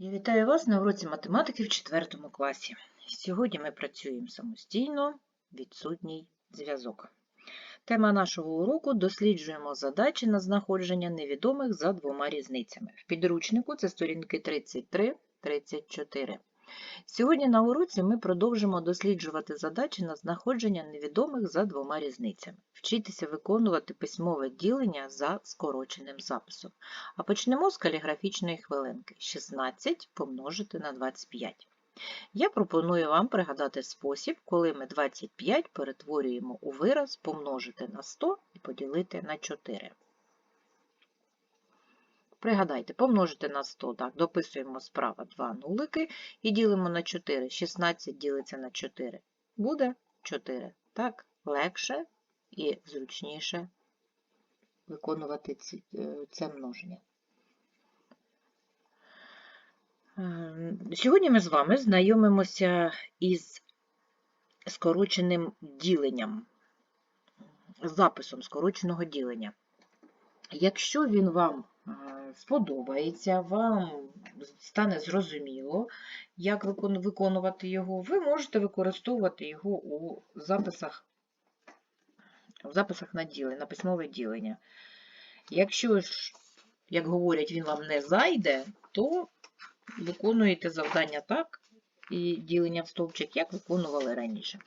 Я вітаю вас на уроці математики в 4 класі. Сьогодні ми працюємо самостійно, відсутній зв'язок. Тема нашого уроку досліджуємо задачі на знаходження невідомих за двома різницями. В підручнику це сторінки 33-34. Сьогодні на уроці ми продовжимо досліджувати задачі на знаходження невідомих за двома різницями. Вчитися виконувати письмове ділення за скороченим записом. А почнемо з каліграфічної хвилинки. 16 помножити на 25. Я пропоную вам пригадати спосіб, коли ми 25 перетворюємо у вираз помножити на 100 і поділити на 4. Пригадайте, помножити на 100, так, дописуємо справа 2 нулики і ділимо на 4. 16 ділиться на 4. Буде 4. Так, легше і зручніше виконувати е, це множення. Е, Сьогодні ми з вами знайомимося із скороченим діленням, записом скороченого ділення. Якщо він вам сподобається, вам стане зрозуміло, як виконувати його, ви можете використовувати його у записах, в записах на ділення, на письмове ділення. Якщо ж, як говорять, він вам не зайде, то виконуєте завдання так і ділення в стовпчик, як виконували раніше.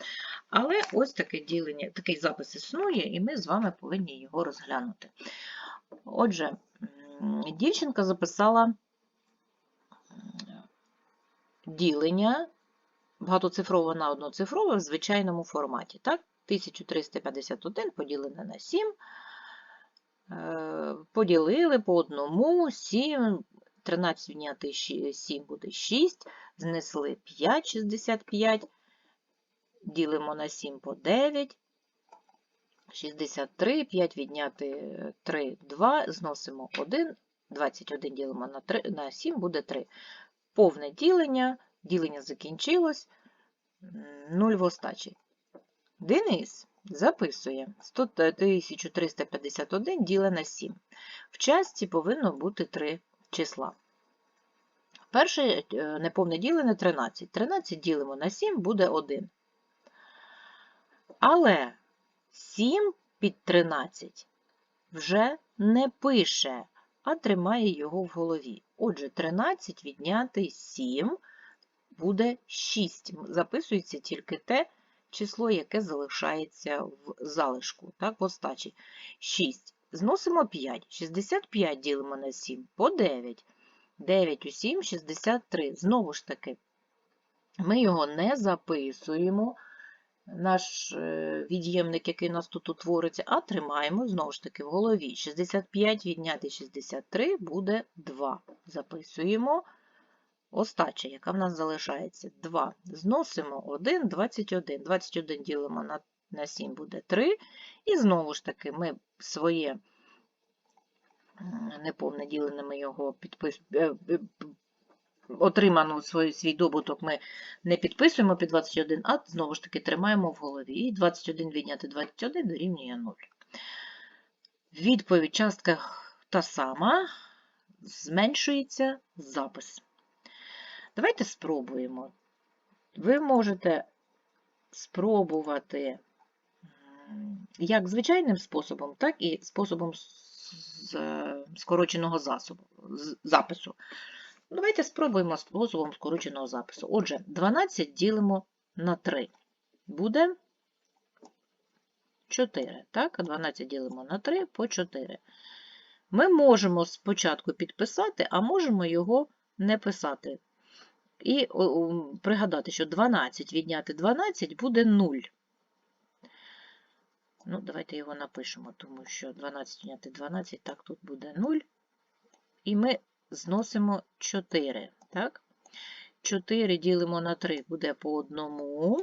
Але ось таке ділення, такий запис існує, і ми з вами повинні його розглянути. Отже, дівчинка записала ділення багатоцифрове на одноцифрове в звичайному форматі. Так? 1351 поділене на 7. Е, Поділили по одному, 7, 13 відняти 7 буде 6, знесли 5, 65, ділимо на 7 по 9, 63, 5 відняти 3, 2, зносимо 1, 21 ділимо на, 3, на 7, буде 3. Повне ділення, ділення закінчилось, 0 в остачі. Денис записує 100 1351 діле на 7. В часті повинно бути 3 числа. Перше е, неповне ділене 13. 13 ділимо на 7 буде 1. Але 7 під 13 вже не пише, а тримає його в голові. Отже, 13 відняти 7 буде 6. Записується тільки те число, яке залишається в залишку, так, в остачі. 6. Зносимо 5. 65 ділимо на 7 по 9. 9 у 7 – 63. Знову ж таки, ми його не записуємо, наш е, від'ємник, який у нас тут утвориться, а тримаємо, знову ж таки, в голові. 65 відняти 63 буде 2. Записуємо остача, яка в нас залишається. 2. Зносимо 1, 21. 21 ділимо на, на 7 буде 3. І знову ж таки, ми своє неповне ділене, ми його підписуємо. Отриману свій, свій добуток ми не підписуємо під 21, а знову ж таки тримаємо в голові. І 21 відняти 21 дорівнює 0. Відповідь частка та сама, зменшується запис. Давайте спробуємо. Ви можете спробувати як звичайним способом, так і способом скороченого засобу, запису. Давайте спробуємо способом скороченого запису. Отже, 12 ділимо на 3. Буде 4. Так, 12 ділимо на 3 по 4. Ми можемо спочатку підписати, а можемо його не писати. І пригадати, що 12 відняти 12 буде 0. Ну, давайте його напишемо, тому що 12 відняти 12, так, тут буде 0. І ми зносимо 4. Так? 4 ділимо на 3 буде по одному.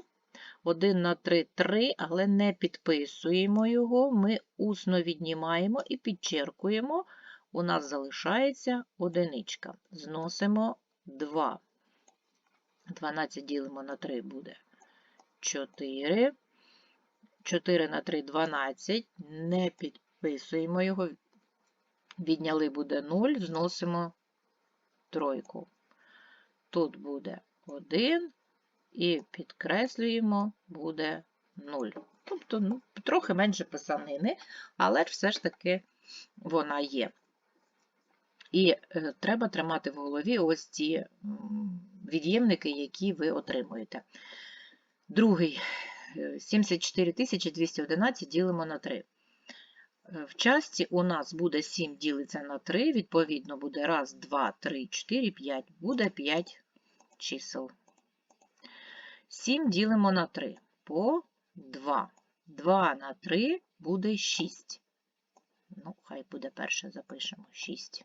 1 на 3 – 3, але не підписуємо його. Ми усно віднімаємо і підчеркуємо. У нас залишається одиничка. Зносимо 2. 12 ділимо на 3 буде 4. 4 на 3 – 12. Не підписуємо його. Відняли буде 0, зносимо тройку. тут буде 1 і підкреслюємо, буде 0. Тобто ну, трохи менше писанини, але все ж таки вона є. І е, треба тримати в голові ось ці від'ємники, які ви отримуєте. Другий е, 74 211 ділимо на 3. Е, В часті у нас буде 7 ділиться на 3, відповідно буде 1, 2, 3, 4, 5. Буде 5 чисел. 7 ділимо на 3 по 2. 2 на 3 буде 6. Ну, хай буде перше запишемо 6.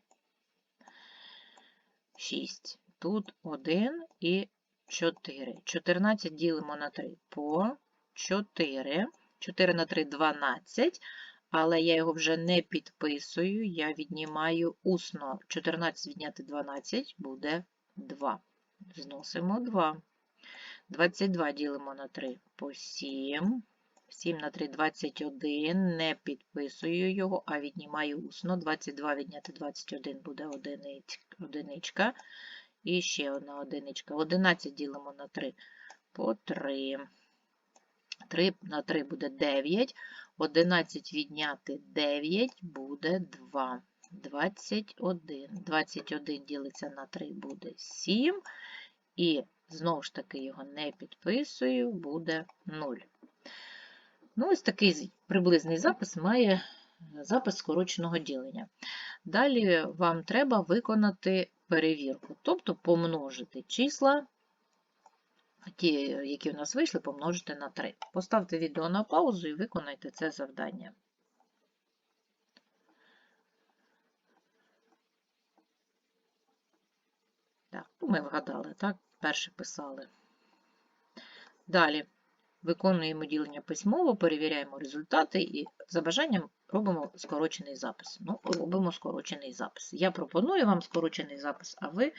6. Тут 1 і 4. 14 ділимо на 3 по 4. 4 на 3 – 12, але я його вже не підписую, я віднімаю усно. 14 відняти 12 буде 2. Зносимо 2. 22 ділимо на 3 по 7. 7 на 3 – 21. Не підписую його, а віднімаю усно. 22 відняти 21 буде одиничка. І ще одна одиничка. 11 ділимо на 3 по 3. 3 на 3 буде 9. 11 відняти 9 буде 2. 21. 21 ділиться на 3 буде 7. І знову ж таки його не підписую, буде 0. Ну, ось такий приблизний запис має запис скороченого ділення. Далі вам треба виконати перевірку, тобто помножити числа, ті, які в нас вийшли, помножити на 3. Поставте відео на паузу і виконайте це завдання. Так, ми вгадали, так? Перше писали. Далі виконуємо ділення письмово, перевіряємо результати і за бажанням робимо скорочений запис. Ну, робимо скорочений запис. Я пропоную вам скорочений запис, а ви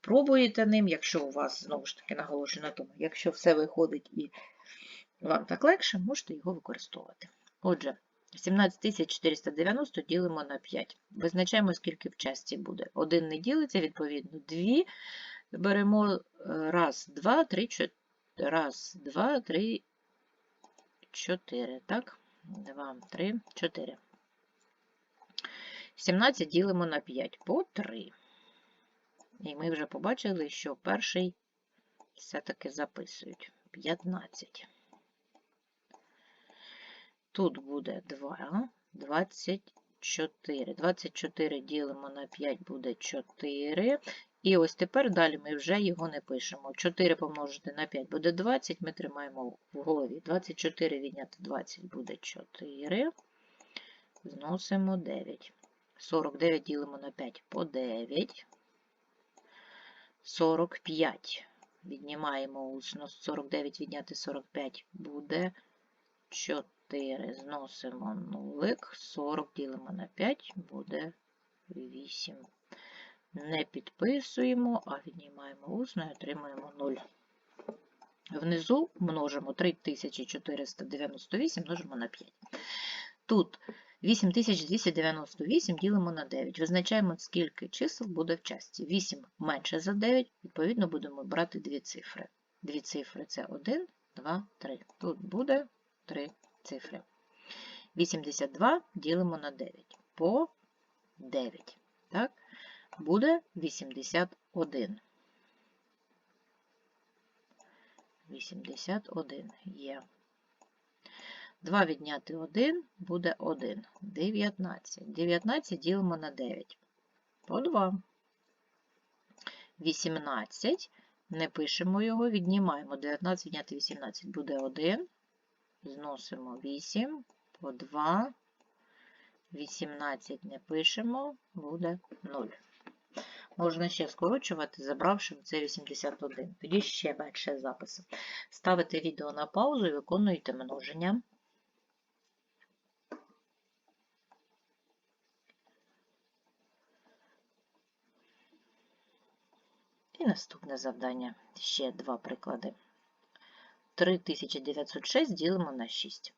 пробуєте ним, якщо у вас, знову ж таки, наголошую на тому, якщо все виходить і вам так легше, можете його використовувати. Отже, 17490 ділимо на 5. Визначаємо, скільки в часті буде. Один не ділиться, відповідно, 2. Беремо раз, два, три, чотири. Раз, два, три, чотири. Так? Два, три, чотири. 17 ділимо на 5 по 3. І ми вже побачили, що перший все-таки записують 15. Тут буде 2, 24. 24 ділимо на 5 буде 4. І ось тепер далі ми вже його не пишемо. 4 помножити на 5 буде 20, ми тримаємо в голові. 24 відняти 20 буде 4. Зносимо 9. 49 ділимо на 5 по 9. 45. Віднімаємо усно. 49 відняти 45 буде 4. Зносимо нулик. 40 ділимо на 5 буде 8. Не підписуємо, а віднімаємо усно і отримуємо 0. Внизу множимо 3498 множимо на 5. Тут 8298 ділимо на 9. Визначаємо, скільки чисел буде в часті. 8 менше за 9, відповідно, будемо брати дві цифри. Дві цифри це 1, 2, 3. Тут буде 3 цифри. 82 ділимо на 9 по 9. Так? Буде 81. 81 є. 2 відняти 1 буде 1. 19. 19 ділимо на 9. По 2. 18. Не пишемо його, віднімаємо. 19 відняти 18 буде 1. Зносимо 8 по 2. 18 не пишемо, буде 0. Можна ще скорочувати, забравши це 81. Тоді ще менше запису. Ставите відео на паузу і виконуєте множення. І наступне завдання. Ще два приклади. 3906 ділимо на 6.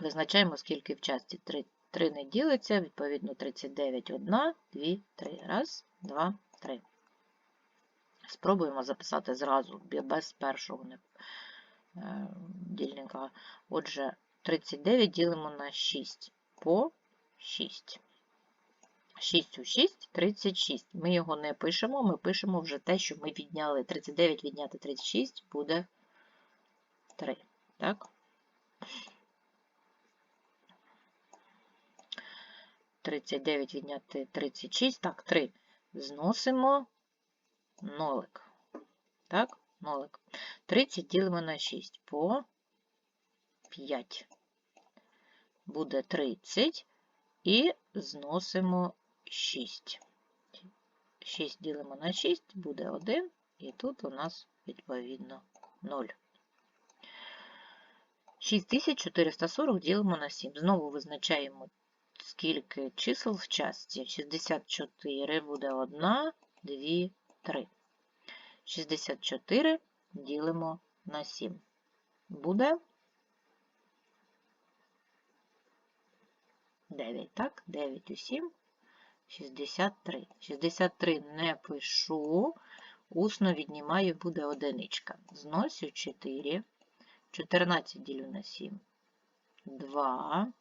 Визначаємо, скільки в часті 3 3 не ділиться, відповідно 39, 1, 2, 3. Раз, 2, 3. Спробуємо записати зразу, без першого е, дільника. Отже, 39 ділимо на 6 по 6. 6 у 6 – 36. Ми його не пишемо, ми пишемо вже те, що ми відняли. 39 відняти 36 буде 3. Так? 39 відняти 36. Так, 3. Зносимо нолик. Так, нолик. 30 ділимо на 6 по 5. Буде 30. І зносимо 6. 6 ділимо на 6, буде 1, і тут у нас відповідно 0. 6440 ділимо на 7. Знову визначаємо, скільки чисел в частці. 64 буде 1, 2, 3. 64 ділимо на 7. Буде 9, так? 9 у 7, 63. 63 не пишу, усно віднімаю, буде одиничка. Зносю 4, 14 ділю на 7, 2,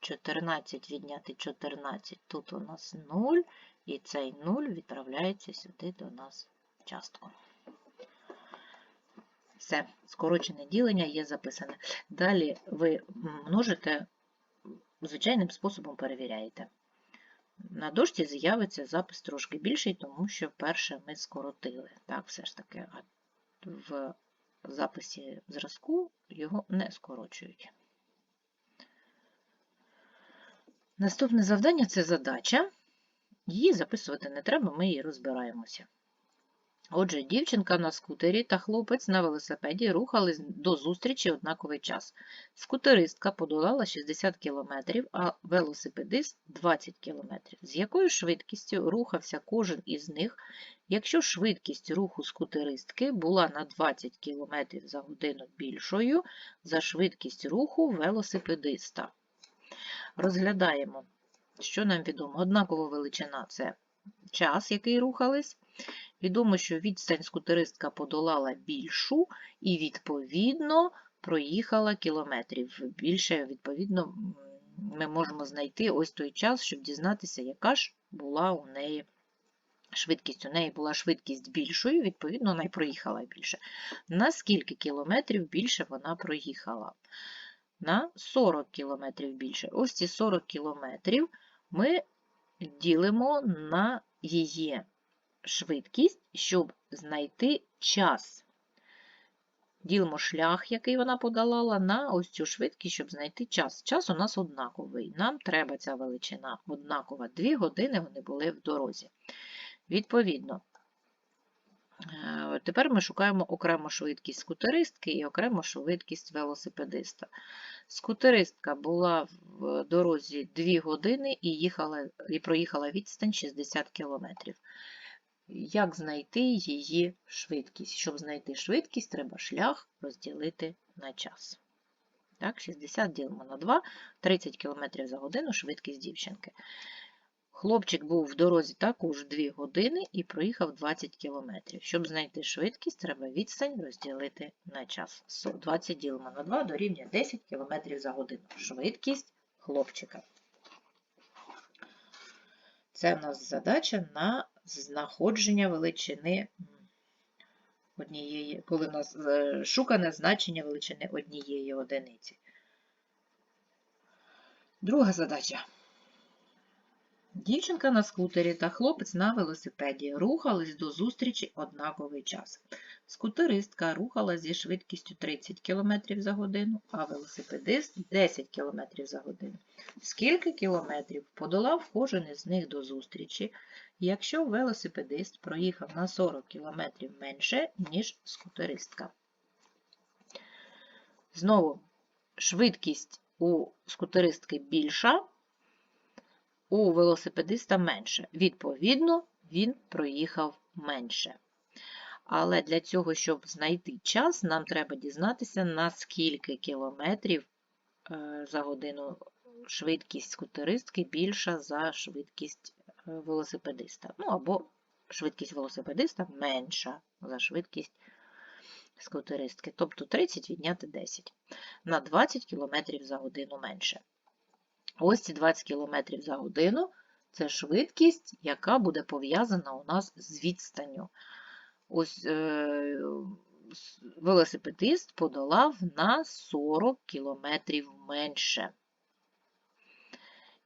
14 відняти 14, тут у нас 0, і цей 0 відправляється сюди до нас в частку. Все, скорочене ділення є записане. Далі ви множите звичайним способом перевіряєте. На дошці з'явиться запис трошки більший, тому що перше ми скоротили. Так, все ж таки, а в записі зразку його не скорочують. Наступне завдання це задача. Її записувати не треба, ми її розбираємося. Отже, дівчинка на скутері та хлопець на велосипеді рухались до зустрічі однаковий час. Скутеристка подолала 60 км, а велосипедист 20 км. З якою швидкістю рухався кожен із них, якщо швидкість руху скутеристки була на 20 км за годину більшою за швидкість руху велосипедиста? Розглядаємо, що нам відомо. Однакова величина це час, який рухались. Відомо, що відстань скутеристка подолала більшу і, відповідно, проїхала кілометрів. Більше, відповідно, ми можемо знайти ось той час, щоб дізнатися, яка ж була у неї швидкість. У неї була швидкість більшою, відповідно, вона й проїхала більше. На скільки кілометрів більше вона проїхала? На 40 кілометрів більше. Ось ці 40 кілометрів ми ділимо на її швидкість, щоб знайти час. Ділимо шлях, який вона подолала, на ось цю швидкість, щоб знайти час. Час у нас однаковий. Нам треба ця величина однакова. Дві години вони були в дорозі. Відповідно, тепер ми шукаємо окрему швидкість скутеристки і окрему швидкість велосипедиста. Скутеристка була в дорозі 2 години і, їхала, і проїхала відстань 60 кілометрів. Як знайти її швидкість? Щоб знайти швидкість, треба шлях розділити на час. Так, 60 ділимо на 2, 30 км за годину швидкість дівчинки. Хлопчик був в дорозі також 2 години і проїхав 20 км. Щоб знайти швидкість, треба відстань розділити на час. 20 ділимо на 2 дорівнює 10 км за годину. Швидкість хлопчика. Це в нас задача на знаходження величини однієї, коли у нас е, шукане значення величини однієї одиниці. Друга задача. Дівчинка на скутері та хлопець на велосипеді рухались до зустрічі однаковий час. Скутеристка рухала зі швидкістю 30 км за годину, а велосипедист 10 км за годину. Скільки кілометрів подолав кожен із них до зустрічі, якщо велосипедист проїхав на 40 км менше, ніж скутеристка? Знову швидкість у скутеристки більша, у велосипедиста менше. Відповідно, він проїхав менше. Але для цього, щоб знайти час, нам треба дізнатися, на скільки кілометрів е, за годину швидкість скутеристки більша за швидкість е, велосипедиста. Ну або швидкість велосипедиста менша за швидкість скутеристки. Тобто 30 відняти 10 на 20 км за годину менше. Ось ці 20 км за годину це швидкість, яка буде пов'язана у нас з відстанню. Ось е, велосипедист подолав на 40 км менше.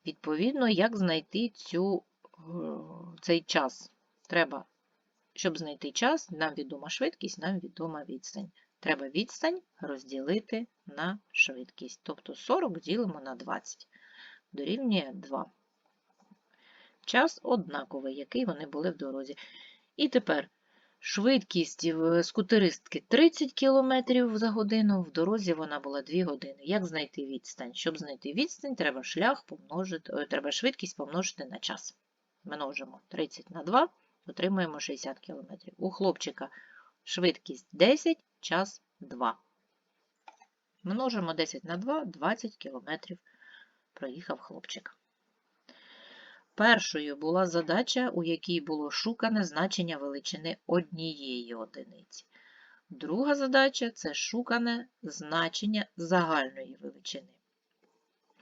Відповідно, як знайти цю, е, цей час? Треба, щоб знайти час, нам відома швидкість, нам відома відстань. Треба відстань розділити на швидкість. Тобто 40 ділимо на 20. Дорівнює 2. Час однаковий, який вони були в дорозі. І тепер швидкість скутеристки 30 км за годину, в дорозі вона була 2 години. Як знайти відстань? Щоб знайти відстань, треба шлях помножити, треба швидкість помножити на час. Множимо 30 на 2, отримуємо 60 км. У хлопчика швидкість 10, час 2. Множимо 10 на 2, 20 км проїхав хлопчик. Першою була задача, у якій було шукане значення величини однієї одиниці. Друга задача це шукане значення загальної величини.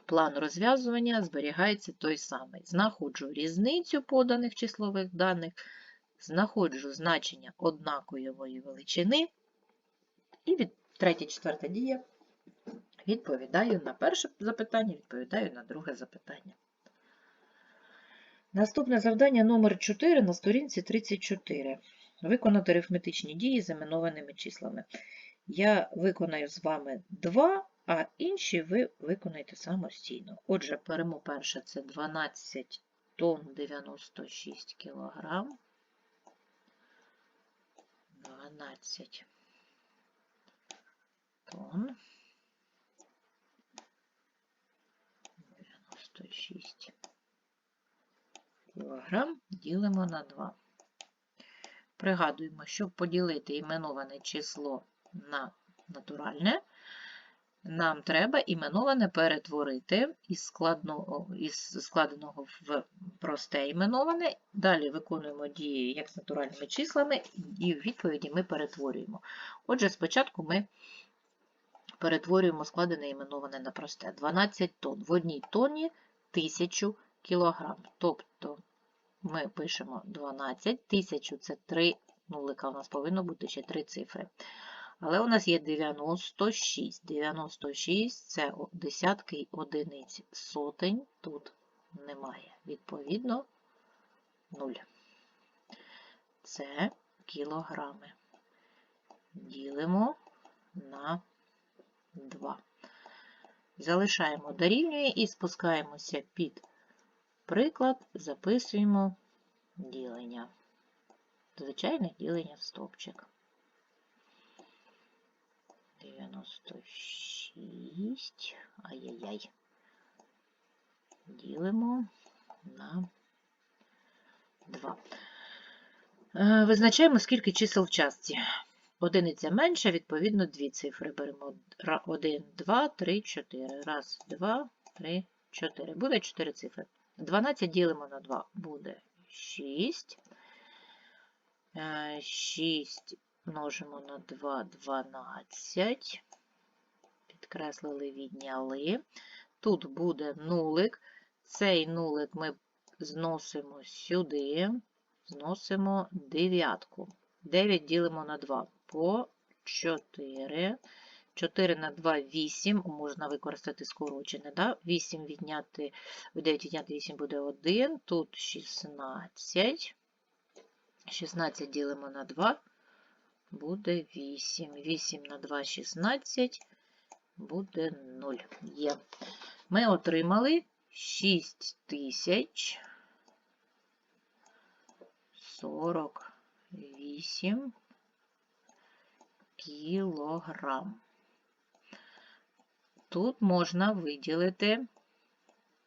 План розв'язування зберігається той самий. Знаходжу різницю поданих числових даних, знаходжу значення однакової величини, і від третя, четверта дія відповідаю на перше запитання, відповідаю на друге запитання. Наступне завдання номер 4 на сторінці 34. Виконати арифметичні дії з іменованими числами. Я виконаю з вами 2, а інші ви виконаєте самостійно. Отже, беремо перше це 12 тонн 96 кілограм. 12 тонн 96 кілограм ділимо на 2. Пригадуємо, щоб поділити іменоване число на натуральне, нам треба іменоване перетворити із, складного, із складеного в просте іменоване. Далі виконуємо дії як з натуральними числами, і в відповіді ми перетворюємо. Отже, спочатку ми перетворюємо складене іменоване на просте. 12 тонн. В одній тонні 1000 кг. Тобто ми пишемо 12, 1000 це 3 нулика, у нас повинно бути ще 3 цифри. Але у нас є 96. 96 це десятки одиниць. Сотень тут немає. Відповідно, 0. Це кілограми. Ділимо на 2. Залишаємо дорівнює і спускаємося під приклад, записуємо ділення. Звичайне ділення в стовпчик. 96. Ай-яй-яй. Ділимо на 2. Е, Визначаємо, скільки чисел в частці. Одиниця менша, відповідно, дві цифри. Беремо 1, 2, 3, 4. Раз, два, три, 4. Буде 4 цифри. 12 ділимо на 2. Буде 6. 6 множимо на 2, 12. Підкреслили, відняли. Тут буде нулик. Цей нулик ми зносимо сюди. Зносимо дев'ятку. 9 ділимо на 2 по 4. 4 на 2 – 8. Можна використати скорочене. Да? 8 відняти, 9 відняти 8 буде 1. Тут 16. 16 ділимо на 2. Буде 8. 8 на 2 – 16. Буде 0. Є. Ми отримали 6 тисяч 48 кілограм. Тут можна виділити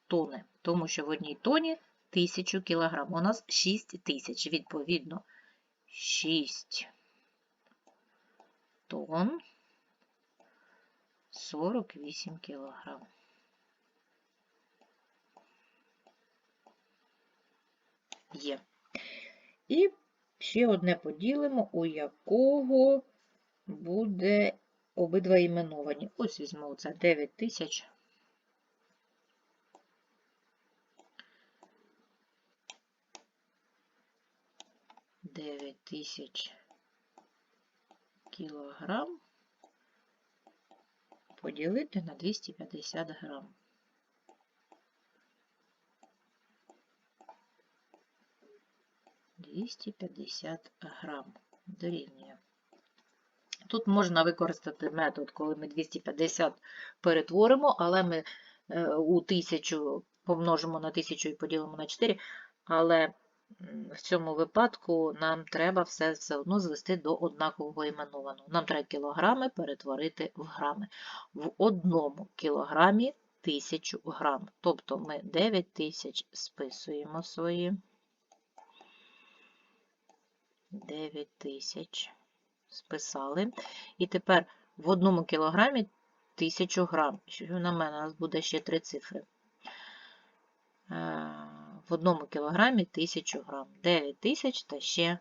тони, тому що в одній тоні 1000 кілограм. У нас 6 тисяч, відповідно, 6 тонн 48 кілограм. Є. І ще одне поділимо, у якого буде обидва іменовані. Ось візьмемо це 9 тисяч. Дев'ять тисяч кілограм поділити на 250 грам. Двісті п'ятдесят грам дорівнює. Тут можна використати метод, коли ми 250 перетворимо, але ми е, у 1000 помножимо на 1000 і поділимо на 4, але в цьому випадку нам треба все, все одно звести до однакового іменованого. Нам треба кілограми перетворити в грами. В одному кілограмі 1000 грам. Тобто ми 9000 списуємо свої. 9000 списали. І тепер в одному кілограмі 1000 грам. На мене у нас буде ще три цифри. Е, В одному кілограмі 1000 грам. 9000 та ще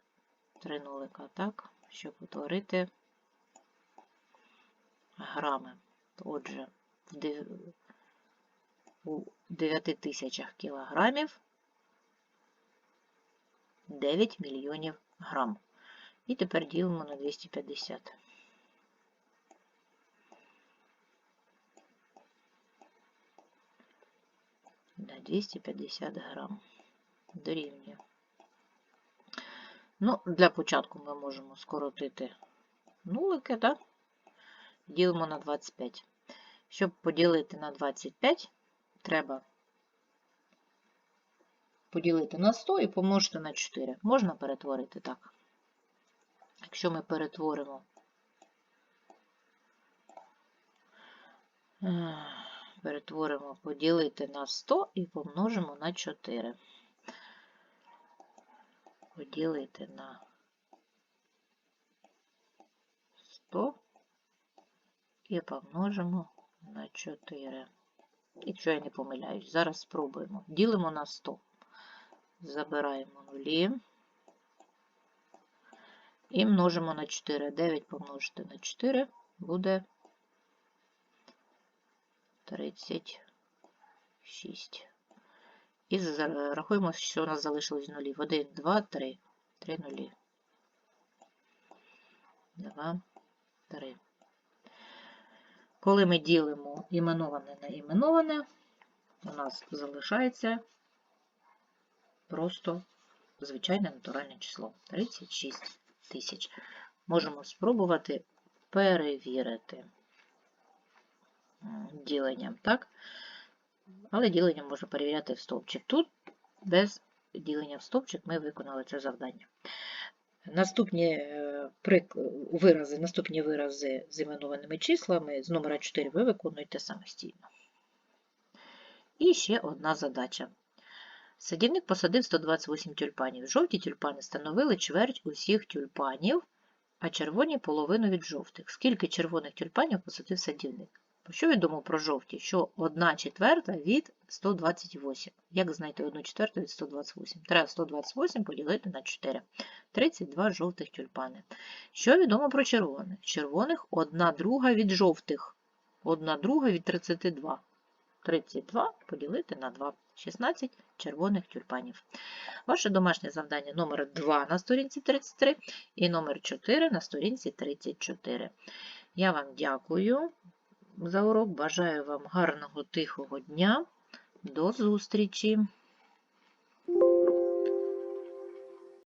3 нулика, так? Щоб утворити грами. Отже, у 9000 кілограмів 9 мільйонів грам. І тепер ділимо на 250. На 250 грам. Дорівнює. Ну, для початку ми можемо скоротити нулики, так? Ділимо на 25. Щоб поділити на 25, треба поділити на 100 і помножити на 4. Можна перетворити так. Якщо ми перетворимо е, перетворимо поділити на 100 і помножимо на 4. Поділити на 100 і помножимо на 4. Якщо я не помиляюсь, зараз спробуємо. Ділимо на 100. Забираємо нулі. І множимо на 4. 9 помножити на 4 буде 36. І рахуємо, що у нас залишилось нулів. 1, 2, 3. 3 нулі. 2, 3. Коли ми ділимо іменоване на іменоване, у нас залишається просто звичайне натуральне число 36 тисяч. Можемо спробувати перевірити діленням, так? Але ділення можна перевіряти в стовпчик. Тут без ділення в стовпчик ми виконали це завдання. Наступні е, вирази, наступні вирази з іменованими числами з номера 4 ви виконуєте самостійно. І ще одна задача. Садівник посадив 128 тюльпанів. Жовті тюльпани становили чверть усіх тюльпанів, а червоні половину від жовтих. Скільки червоних тюльпанів посадив садівник? Що відомо про жовті? Що 1 четверта від 128. Як знайти 1 четверту від 128? Треба 128 поділити на 4. 32 жовтих тюльпани. Що відомо про червоних? Червоних 1 друга від жовтих. 1 друга від 32. 32 поділити на 2. 16 червоних тюльпанів. Ваше домашнє завдання номер 2 на сторінці 33 і номер 4 на сторінці 34. Я вам дякую за урок. Бажаю вам гарного тихого дня. До зустрічі!